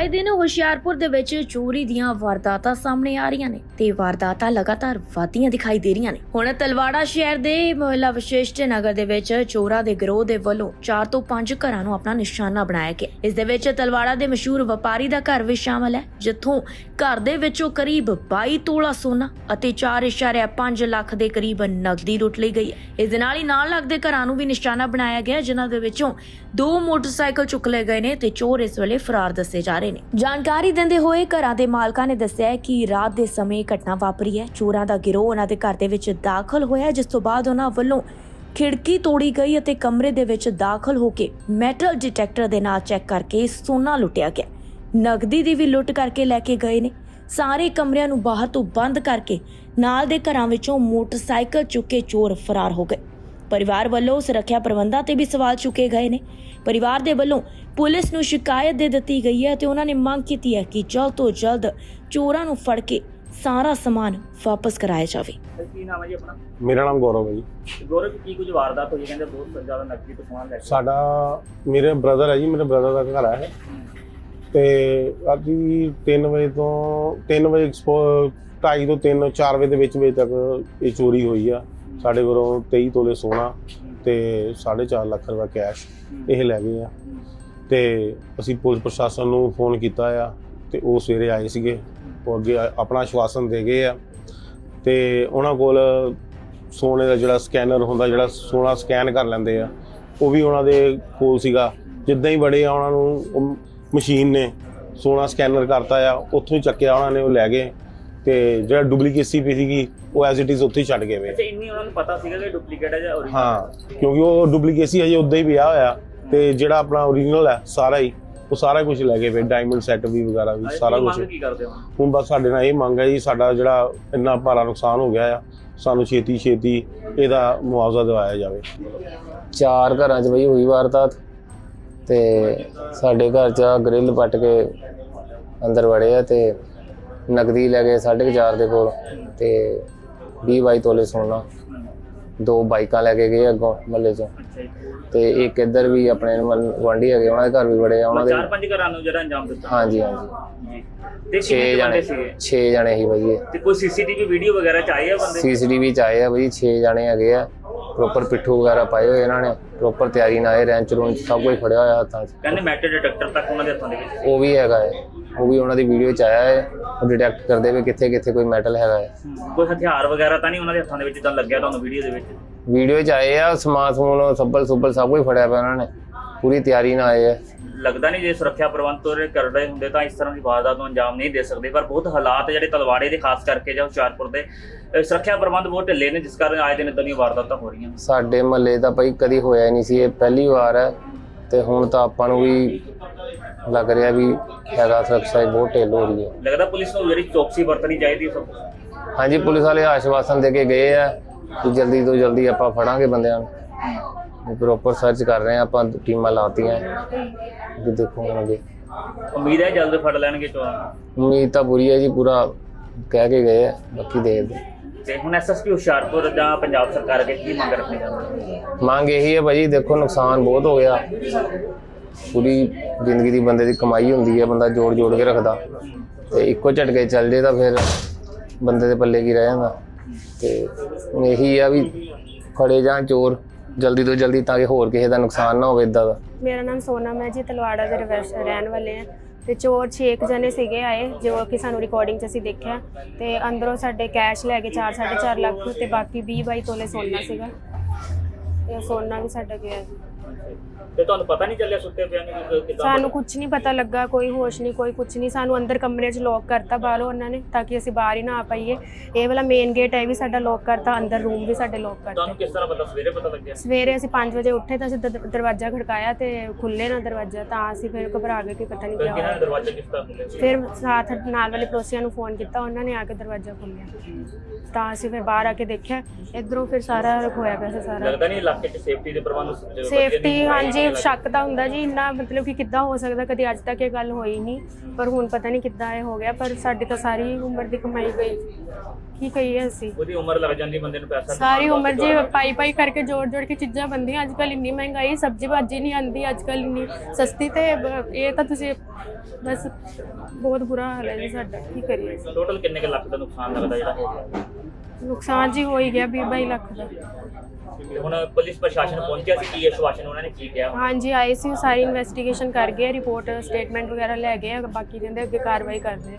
ਆਏ ਦਿਨ ਹੁਸ਼ਿਆਰਪੁਰ ਦੇ ਵਿੱਚ ਚੋਰੀ ਦੀਆਂ ਵਾਰਦਾਤਾਂ ਸਾਹਮਣੇ ਆ ਰਹੀਆਂ ਨੇ ਤੇ ਵਾਰਦਾਤਾਂ ਲਗਾਤਾਰ ਵਧਦੀਆਂ ਦਿਖਾਈ ਦੇ ਰਹੀਆਂ ਨੇ। ਹੁਣ ਤਲਵਾੜਾ ਸ਼ਹਿਰ ਦੇ ਮੁਹੱਲਾ ਵਿਸ਼ੇਸ਼ਟ ਨਗਰ ਦੇ ਵਿੱਚ ਚੋਰਾਂ ਦੇ ਗਿਰੋਹ ਦੇ ਵੱਲੋਂ 4 ਤੋਂ 5 ਘਰਾਂ ਨੂੰ ਆਪਣਾ ਨਿਸ਼ਾਨਾ ਬਣਾਇਆ ਗਿਆ। ਇਸ ਦੇ ਵਿੱਚ ਤਲਵਾੜਾ ਦੇ ਮਸ਼ਹੂਰ ਵਪਾਰੀ ਦਾ ਘਰ ਵੀ ਸ਼ਾਮਲ ਹੈ, ਜਿੱਥੋਂ ਘਰ ਦੇ ਵਿੱਚੋਂ ਕਰੀਬ 22 ਤੋਲਾ ਸੋਨਾ ਅਤੇ 4.5 ਲੱਖ ਦੇ ਕਰੀਬ ਨਕਦੀ ਲੁੱਟ ਲਈ ਗਈ ਹੈ। ਇਸ ਦੇ ਨਾਲ ਹੀ ਨਾਲ ਲੱਗਦੇ ਘਰਾਂ ਨੂੰ ਵੀ ਨਿਸ਼ਾਨਾ ਬਣਾਇਆ ਗਿਆ, ਜਿਨ੍ਹਾਂ ਦੇ ਵਿੱਚੋਂ ਦੋ ਮੋਟਰਸਾਈਕਲ ਚੁੱਕ ਲਏ ਗਏ ਨੇ ਤੇ ਚੋਰ ਇਸ ਵੇਲੇ ਫਰਾਰ ਦੱਸੇ ਜਾ ਰਹੇ ਨੇ। ਜਾਣਕਾਰੀ ਦਿੰਦੇ ਹੋਏ ਘਰਾਂ ਦੇ ਮਾਲਕਾਂ ਨੇ ਦੱਸਿਆ ਕਿ ਰਾਤ ਦੇ ਸਮੇਂ ਘਟਨਾ ਵਾਪਰੀ ਹੈ। ਚੋਰਾਂ ਦਾ ਗਿਰੋਹ ਉਹਨਾਂ ਦੇ ਘਰ ਦੇ ਵਿੱਚ ਦਾਖਲ ਹੋਇਆ ਜਿਸ ਤੋਂ ਬਾਅਦ ਉਹਨਾਂ ਵੱਲੋਂ ਖਿੜਕੀ ਤੋੜੀ ਗਈ ਅਤੇ ਕਮਰੇ ਦੇ ਵਿੱਚ ਦਾਖਲ ਹੋ ਕੇ ਮੈਟਲ ਡਿਟੈਕਟਰ ਦੇ ਨਾਲ ਚੈੱਕ ਕਰਕੇ ਸੋਨਾ ਲੁੱਟਿਆ ਗਿਆ। ਨਗਦੀ ਦੀ ਵੀ ਲੁੱਟ ਕਰਕੇ ਲੈ ਕੇ ਗਏ ਨੇ। ਸਾਰੇ ਕਮਰਿਆਂ ਨੂੰ ਬਾਹਰ ਤੋਂ ਬੰਦ ਕਰਕੇ ਨਾਲ ਦੇ ਘਰਾਂ ਵਿੱਚੋਂ ਮੋਟਰਸਾਈਕਲ ਚੁੱਕ ਕੇ ਚੋਰ ਫਰਾਰ ਹੋ ਗਏ। ਪਰਿਵਾਰ ਵੱਲੋਂ ਸੁਰੱਖਿਆ ਪ੍ਰਬੰਧਾਂ ਤੇ ਵੀ ਸਵਾਲ ਚੁੱਕੇ ਗਏ ਨੇ। ਪਰਿਵਾਰ ਦੇ ਵੱਲੋਂ ਪੁਲਿਸ ਨੂੰ ਸ਼ਿਕਾਇਤ ਦੇ ਦਿੱਤੀ ਗਈ ਹੈ ਤੇ ਉਹਨਾਂ ਨੇ ਮੰਗ ਕੀਤੀ ਹੈ ਕਿ ਜਲਦ ਤੋਂ ਜਲਦ ਚੋਰਾਂ ਨੂੰ ਫੜ ਕੇ ਸਾਰਾ ਸਮਾਨ ਵਾਪਸ ਕਰਾਇਆ ਜਾਵੇ। ਤੇ ਕੀ ਨਾਮ ਹੈ ਜੀ ਆਪਣਾ? ਮੇਰਾ ਨਾਮ ਗੌਰਵ ਹੈ ਜੀ। ਗੌਰਵ ਕੀ ਕੁਝ ਵਾਰਦਾਤ ਹੋਈ ਹੈ? ਕਹਿੰਦੇ ਬਹੁਤ ਜ਼ਿਆਦਾ ਨਕਦੀ ਤੋਂ ਸਮਾਨ ਲੈ ਕੇ ਸਾਡਾ ਮੇਰੇ ਬ੍ਰਦਰ ਹੈ ਜੀ ਮੇਰੇ ਬ੍ਰਦਰ ਦਾ ਘਰ ਹੈ। ਤੇ ਰਾਤੀ 3 ਵਜੇ ਤੋਂ 3 ਵਜੇ 2:30 ਤੋਂ 3 4 ਵਜੇ ਦੇ ਵਿੱਚ ਵਿੱਚ ਤੱਕ ਇਹ ਚੋਰੀ ਹੋਈ ਆ। ਸਾਡੇ ਕੋਲੋਂ 23 ਤੋਲੇ ਸੋਨਾ ਤੇ 4.5 ਲੱਖ ਰੁਪਏ ਕੈਸ਼ ਇਹ ਲੈ ਗਏ ਆ। ਤੇ ਅਸੀਂ ਪੁਲਿਸ ਪ੍ਰਸ਼ਾਸਨ ਨੂੰ ਫੋਨ ਕੀਤਾ ਆ ਤੇ ਉਹ ਸਵੇਰੇ ਆਏ ਸੀਗੇ। ਉਹ ਅੱਗੇ ਆਪਣਾ ਆਸ਼ਵਾਸਨ ਦੇ ਗਏ ਆ। ਤੇ ਉਹਨਾਂ ਕੋਲ ਸੋਨੇ ਦਾ ਜਿਹੜਾ ਸਕੈਨਰ ਹੁੰਦਾ, ਜਿਹੜਾ ਸੋਨਾ ਸਕੈਨ ਕਰ ਲੈਂਦੇ ਆ, ਉਹ ਵੀ ਉਹਨਾਂ ਦੇ ਕੋਲ ਸੀਗਾ। ਜਿੱਦਾਂ ਹੀ ਬੜੇ ਆ, ਉਹਨਾਂ ਨੂੰ ਮਸ਼ੀਨ ਨੇ ਸੋਨਾ ਸਕੈਨਰ ਕਰਤਾ ਆ, ਉੱਥੋਂ ਹੀ ਚੱਕਿਆ ਉਹਨਾਂ ਨੇ, ਉਹ ਲੈ ਗਏ। ਤੇ ਜਿਹੜਾ ਡੁਪਲੀਕੇਸੀ ਪਈ ਸੀਗੀ ਉਹ ਐਜ਼ ਇਟ ਇਜ਼ ਉੱਥੇ ਹੀ ਛੱਡ ਗਏ ਵੇ। ਅੱਛਾ ਇੰਨੀ ਉਹਨਾਂ ਨੂੰ ਪਤਾ ਸੀਗਾ ਕਿ ਡੁਪਲੀਕੇਟ ਹੈ ਜਾਂ ਓਰੀਜਨਲ ਹਾਂ ਕਿਉਂਕਿ ਉਹ ਡੁਪਲੀਕੇਸੀ ਹਜੇ ਉਦਾਂ ਹੀ ਪਿਆ ਹੋਇਆ। ਤੇ ਜਿਹੜਾ ਆਪਣਾ ਓਰੀਜਨਲ ਹੈ ਸਾਰਾ ਹੀ ਉਹ ਸਾਰਾ ਕੁਝ ਲੈ ਗਏ ਵੇ ਡਾਇਮੰਡ ਸੈੱਟ ਵੀ ਵਗੈਰਾ ਵੀ ਸਾਰਾ ਕੁਝ ਮੰਗ ਕੀ ਕਰਦੇ ਹੋ? ਹੁਣ ਬਸ ਸਾਡੇ ਨਾਲ ਇਹ ਮੰਗ ਹੈ ਜੀ ਸਾਡਾ ਜਿਹੜਾ ਇੰਨਾ ਭਾਰਾ ਨੁਕਸਾਨ ਹੋ ਗਿਆ ਆ ਸਾਨੂੰ ਛੇਤੀ ਛੇਤੀ ਇਹਦਾ ਮੁਆਵਜ਼ਾ ਦਿਵਾਇਆ ਜਾਵੇ। ਚਾਰ ਘਰਾਂ 'ਚ ਬਈ ਹੋਈ ਵਾਰਦਾਤ ਤੇ ਸਾਡੇ ਘਰ 'ਚ ਗ੍ਰਿਲ ਪੱਟ ਕੇ ਅੰਦਰ ਵੜੇ ਆ ਤੇ ਨਕਦੀ ਲੈ ਗਏ 4.5 ਦੇ ਕੋਲ ਤੇ 20 22 ਤੋਲੇ ਸੋਨਾ ਦੋ ਬਾਈਕਾਂ ਲੈ ਕੇ ਗਏ ਅੱਗੋਂ ਮੱਲੇ 'ਚੋਂ। ਤੇ ਇੱਕ ਇੱਧਰ ਵੀ ਆਪਣੇ ਗੁਆਂਢੀ ਹੈਗੇ ਉਹਨਾਂ ਦੇ ਘਰ ਵੀ ਵੜੇ ਆ ਉਹਨਾਂ ਦੇ ਚਾਰ ਪੰਜ ਘਰਾਂ ਨੂੰ ਜਿਹੜਾ ਅੰਜਾਮ ਦਿੱਤਾ। ਹਾਂਜੀ ਹਾਂਜੀ। ਤੇ 6 ਕਿੰਨੇ ਕੁ ਜਣੇ ਬੰਦੇ ਸੀਗੇ? 6 ਜਣੇ ਹੀ ਬਈ ਇਹ। ਤੇ ਕੋਈ ਸੀਸੀਟੀਵੀ ਵੀਡੀਓ ਵਗੈਰਾ ਚ ਆਏ ਆ ਬੰਦੇ? ਸੀਸੀਟੀਵੀ ਚ ਆਏ ਆ ਬਈ 6 ਜਣੇ ਹੈਗੇ ਆ। ਪ੍ਰੋਪਰ ਪਿੱਠੂ ਵਗੈਰਾ ਪਾਏ ਹੋਏ ਇਹਨਾਂ ਨੇ ਪ੍ਰੋਪਰ ਤਿਆਰੀ ਨਾਲ ਆਏ ਰੈਂਚ ਰੂੰਚ ਸਭ ਕੁਝ ਫੜਿਆ ਹੋਇਆ ਹੱਥਾਂ 'ਚ। ਕਹਿੰਦੇ ਮੈਟਲ ਡਿਟੈਕਟਰ ਤੱਕ ਉਹਨਾਂ ਦੇ ਹੱਥਾਂ ਦੇ ਵਿੱਚ। ਉਹ ਵੀ ਹੈਗਾ ਹੈ ਉਹ ਵੀ ਉਹਨਾਂ ਦੀ ਵੀਡੀਓ ਚ ਆਇਆ ਹੈ ਉਹ ਡਿਟੈਕਟ ਕਰਦੇ ਵੀ ਕਿੱਥੇ ਕਿੱਥੇ ਕੋਈ ਮੈਟਲ ਹੈਗਾ ਹੈ। ਕੋਈ ਹਥਿਆਰ ਵਗੈਰਾ ਤਾਂ ਨਹੀਂ ਉਹਨਾਂ ਦੇ ਹੱਥਾਂ ਦੇ ਵਿੱਚ ਜਿੱਦਾਂ ਲੱਗਿਆ ਤੁਹਾਨੂੰ ਵੀਡੀਓ ਦੇ ਵਿੱਚ? ਵੀਡੀਓ ਚ ਆਏ ਆ ਸਮਾਨ ਸਮੂਨ ਸੱਬਲ ਸੁੱਬਲ ਸਭ ਕੁਝ ਫੜਿਆ ਪਿਆ ਉਹਨਾਂ ਨੇ। ਪੂਰੀ ਤਿਆਰੀ ਨਾਲ ਆਏ ਆ। ਲੱਗਦਾ ਨਹੀਂ ਜੇ ਸੁਰੱਖਿਆ ਪ੍ਰਬੰਧ ਤੋਰੇ ਕਰਦੇ ਹੁੰਦੇ ਤਾਂ ਇਸ ਤਰ੍ਹਾਂ ਦੀ ਵਾਰਦਾਤ ਨੂੰ ਅੰਜਾਮ ਨਹੀਂ ਦੇ ਸਕਦੇ ਪਰ ਬਹੁਤ ਹਾਲਾਤ ਜਿਹੜੇ ਤਲਵਾੜੇ ਦੇ ਖਾਸ ਕਰਕੇ ਜਾਂ ਹੁਸ਼ਿਆਰਪੁਰ ਦੇ ਸੁਰੱਖਿਆ ਪ੍ਰਬੰਧ ਬਹੁਤ ਢਿੱਲੇ ਨੇ ਜਿਸ ਕਾਰਨ ਆਏ ਦਿਨ ਇਦਾਂ ਦੀਆਂ ਵਾਰਦਾਤਾਂ ਹੋ ਰਹੀਆਂ ਸਾਡੇ ਮਹੱਲੇ ਤਾਂ ਭਾਈ ਕਦੀ ਹੋਇਆ ਨਹੀਂ ਸੀ ਇਹ ਪਹਿਲੀ ਵਾਰ ਹੈ ਤੇ ਹੁਣ ਤਾਂ ਆਪਾਂ ਨੂੰ ਵੀ ਲੱਗ ਰਿਹਾ ਵੀ ਹੈਗਾ ਸੁਰੱਖਿਆ ਦੀ ਬਹੁਤ ਢਿੱਲ ਹੋ ਰਹੀ ਹੈ। ਲੱਗਦਾ ਪੁਲਿਸ ਨੂੰ ਜਿਹੜੀ ਚੌਕਸੀ ਵਰਤਣੀ ਚਾਹੀਦੀ ਹੈ ਸਭ ਹਾਂਜੀ ਪੁਲਿਸ ਵਾਲੇ ਆਸ਼ਵਾਸਨ ਦੇ ਕੇ ਗਏ ਆ ਕਿ ਜਲਦੀ ਤੋਂ ਜਲਦੀ ਆਪਾਂ ਫੜਾਂਗੇ ਬੰਦਿਆਂ ਨੂੰ। ਪ੍ਰੋਪਰ ਸਰਚ ਕਰ ਰਹੇ ਆ ਆਪਾਂ ਟੀਮਾਂ ਲਾਤੀਆਂ। ਕਿ ਦੇਖੋ ਹੁਣ ਅੱਗੇ। ਉਮੀਦ ਹੈ ਜਲਦ ਫੜ ਲੈਣਗੇ ਚੋਰਾਂ। ਨੂੰ ਉਮੀਦ ਤਾਂ ਪੂਰੀ ਹੈ ਜੀ ਪੂਰਾ ਕਹਿ ਕੇ ਗਏ ਆ ਬਾਕੀ ਦੇਖਦੇ। ਤੇ ਹੁਣ ਐਸਐਸਪੀ ਹੁਸ਼ਿਆਰਪੁਰ ਜਾਂ ਪੰਜਾਬ ਸਰਕਾਰ ਅੱਗੇ ਕੀ ਮੰਗ ਰੱਖਣੀ ਚਾਹੁੰਦੇ? ਮੰਗ ਇਹੀ ਹੈ ਭਾਜੀ ਦੇਖੋ ਨੁਕਸਾਨ ਬਹੁਤ ਹੋ ਗਿਆ। ਪੂਰੀ ਜ਼ਿੰਦਗੀ ਦੀ ਬੰਦੇ ਦੀ ਕਮਾਈ ਹੁੰਦੀ ਹੈ, ਬੰਦਾ ਜੋੜ ਜੋੜ ਕੇ ਰੱਖਦਾ। ਤੇ ਇੱਕੋ ਝਟਕੇ ਚੱਲ ਜੇ ਤਾਂ ਫਿਰ ਬੰਦੇ ਦੇ ਪੱਲੇ ਕੀ ਰਹਿ ਜਾਂਦਾ। ਤੇ ਹੁਣ ਇਹੀ ਆ ਵੀ ਫੜੇ ਜਾਣ ਚੋਰ, ਜਲਦੀ ਤੋਂ ਜਲਦੀ ਤਾਂ ਕਿ ਹੋਰ ਕਿਸੇ ਦਾ ਨੁਕਸਾਨ ਨਾ ਹੋਵੇ ਇਦਾਂ ਦਾ। ਮੇਰਾ ਨਾਮ ਸੋਨਮ ਹੈ ਜੀ ਤਲਵਾੜਾ ਦੇ ਰਵੈਸ਼ ਰਹਿਣ ਵਾਲੇ ਆ ਤੇ ਚੋਰ 6 ਜਣੇ ਸੀਗੇ ਆਏ, ਜੋ ਕਿ ਸਾਨੂੰ ਰਿਕਾਰਡਿੰਗ 'ਚ ਅਸੀਂ ਦੇਖਿਆ। ਤੇ ਅੰਦਰੋਂ ਸਾਡੇ ਕੈਸ਼ ਲੈ ਕੇ 4 4.5 ਲੱਖ ਤੇ ਬਾਕੀ 20 22 ਤੋਲੇ ਸੋਨਾ ਸੀਗਾ। ਤੇ ਸੋਨਾ ਵੀ ਸਾਡਾ ਗਿਆ ਜੀ। ਤੇ ਤੁਹਾਨੂੰ ਪਤਾ ਨਹੀਂ ਚੱਲਿਆ ਸੁੱਤੇ ਪਿਆ ਨੇ ਕਿਦਾਂ ਸਾਨੂੰ ਕੁਝ ਨਹੀਂ ਪਤਾ ਲੱਗਾ ਕੋਈ ਹੋਸ਼ ਨਹੀਂ ਕੋਈ ਕੁਝ ਨਹੀਂ। ਸਾਨੂੰ ਅੰਦਰ ਕਮਰੇ 'ਚ ਲੋਕ ਕਰਤਾ ਬਾਹਰੋਂ ਉਹਨਾਂ ਨੇ ਤਾਂ ਕਿ ਅਸੀਂ ਬਾਹਰ ਹੀ ਨਾ ਆ ਪਾਈਏ। ਇਹ ਵਾਲਾ ਮੇਨ ਗੇਟ ਹੈ ਵੀ ਸਾਡਾ ਲੋਕ ਕਰਤਾ ਅੰਦਰ ਰੂਮ ਵੀ ਸਾਡੇ ਲੋਕ ਕਰਤੇ। ਤੁਹਾਨੂੰ ਕਿਸ ਤਰ੍ਹਾਂ ਪਤਾ ਸਵੇਰੇ ਪਤਾ ਲੱਗਿਆ? ਸਵੇਰੇ ਅਸੀਂ 5 ਵਜੇ ਉੱਠੇ ਤਾਂ ਅਸੀਂ ਦਰ- ਦਰਵਾਜ਼ਾ ਖੜਕਾਇਆ ਤੇ ਖੁੱਲੇ ਨਾ ਦਰਵਾਜ਼ਾ ਤਾਂ ਅਸੀਂ ਫਿਰ ਘਬਰਾ ਗਏ ਕਿ ਪਤਾ ਨਹੀਂ ਫਿਰ ਕੀ ਕਿਹਨਾਂ ਹੋਇਆ। ਨੇ ਦਰਵਾਜ਼ਾ ਕਿਸ ਤਰ੍ਹਾਂ ਖੋਲ੍ਹਿਆ? ਫਿਰ ਸਾਥ ਨਾਲ ਵਾਲੇ ਪੜੋਸੀਆਂ ਨੂੰ ਫੋਨ ਕੀਤਾ ਉਹਨਾਂ ਨੇ ਆ ਕੇ ਦਰਵਾਜ਼ਾ ਖੋਲ੍ਹਿਆ। ਤਾਂ ਅਸੀਂ ਫਿਰ ਬਾਹਰ ਆ ਕੇ ਦੇਖਿਆ ਇਧਰੋਂ ਫਿਰ ਸਾਰਾ ਹੋਇਆ ਪਿਆ ਸੀ ਸਾਰਾ। ਲੱਗਦਾ ਨਹੀਂ ਇਲਾਕੇ ਸੇਫਟੀ ਦੇ ਪ੍ਰਬੰਧ ਸ- ਵਧੀਆ ਸੇਫਟੀ ਨਹੀਂ। ਹਾਂਜੀ ਸ਼ੱਕ ਤਾਂ ਹੁੰਦਾ ਜੀ। ਇੰਨਾ ਮਤਲਬ ਕਿ ਕਿੱਦਾਂ ਹੋ ਸਕਦਾ? ਕਦੇ ਅੱਜ ਤੱਕ ਇਹ ਗੱਲ ਹੋਈ ਨਹੀਂ। ਪਰ ਹੁਣ ਪਤਾ ਨਹੀਂ ਕਿੱਦਾਂ ਇਹ ਹੋ ਗਿਆ। ਪਰ ਸਾਡੀ ਤਾਂ ਸਾਰੀ ਉਮਰ ਦੀ ਕਮਾਈ ਗਈ ਕੀ ਕਹੀਏ ਅਸੀਂ? ਉਹਦੀ ਉਮਰ ਲੱਗ ਜਾਂਦੀ ਬੰਦੇ ਨੂੰ ਪੈਸਾ ਸਾਰੀ ਕਮਾਉਣ ਉਮਰ ਵਾਸਤੇ ਜੀ ਪਾਈ ਪਾਈ ਕਰਕੇ ਜੋੜ ਜੋੜ ਕੇ ਚੀਜ਼ਾਂ ਬੰਦੀਆਂ। ਅੱਜ ਕੱਲ ਇੰਨੀ ਮਹਿੰਗਾਈ ਸਬਜ਼ੀ ਭਾਜੀ ਨਹੀਂ ਆਂਦੀ ਅੱਜ ਕੱਲ ਇੰਨੀ ਸਸਤੀ ਤੇ ਬ- ਇਹ ਤਾਂ ਤੁਸੀਂ ਬਸ ਬਹੁਤ ਬੁਰਾ ਹਾਲ ਹੈ ਜੀ ਸਾਡਾ। ਕੀ ਕਰੀਏ? ਟੋਟਲ ਕਿੰਨੇ ਕੁ ਲੱਖ ਦਾ ਨੁਕਸਾਨ ਲੱਗਦਾ ਜਿਹੜਾ ਹੋ ਗਿਆ? ਨੁਕਸਾਨ ਜੀ ਹੋ ਹੀ ਗਿਆ 20 22 ਲੱਖ ਦਾ। ਹੁਣ ਪੁਲਿਸ ਪ੍ਰਸ਼ਾਸਨ ਪਹੁੰਚਿਆ ਸੀ ਕੀ ਆਸ਼ਵਾਸਨ ਉਹਨਾਂ ਨੇ ਕੀ ਕਿਹਾ? ਹਾਂਜੀ ਆਏ ਸੀ ਸਾਰੀ ਇਨਵੈਸਟੀਗੇਸ਼ਨ ਕਰ ਗਏ ਰਿਪੋਰਟ ਸਟੇਟਮੈਂਟ ਵਗੈਰਾ ਲੈ ਗਏ ਆ, ਬਾਕੀ ਕਹਿੰਦੇ ਅੱਗੇ ਕਾਰਵਾਈ ਕਰਦੇ ਆ।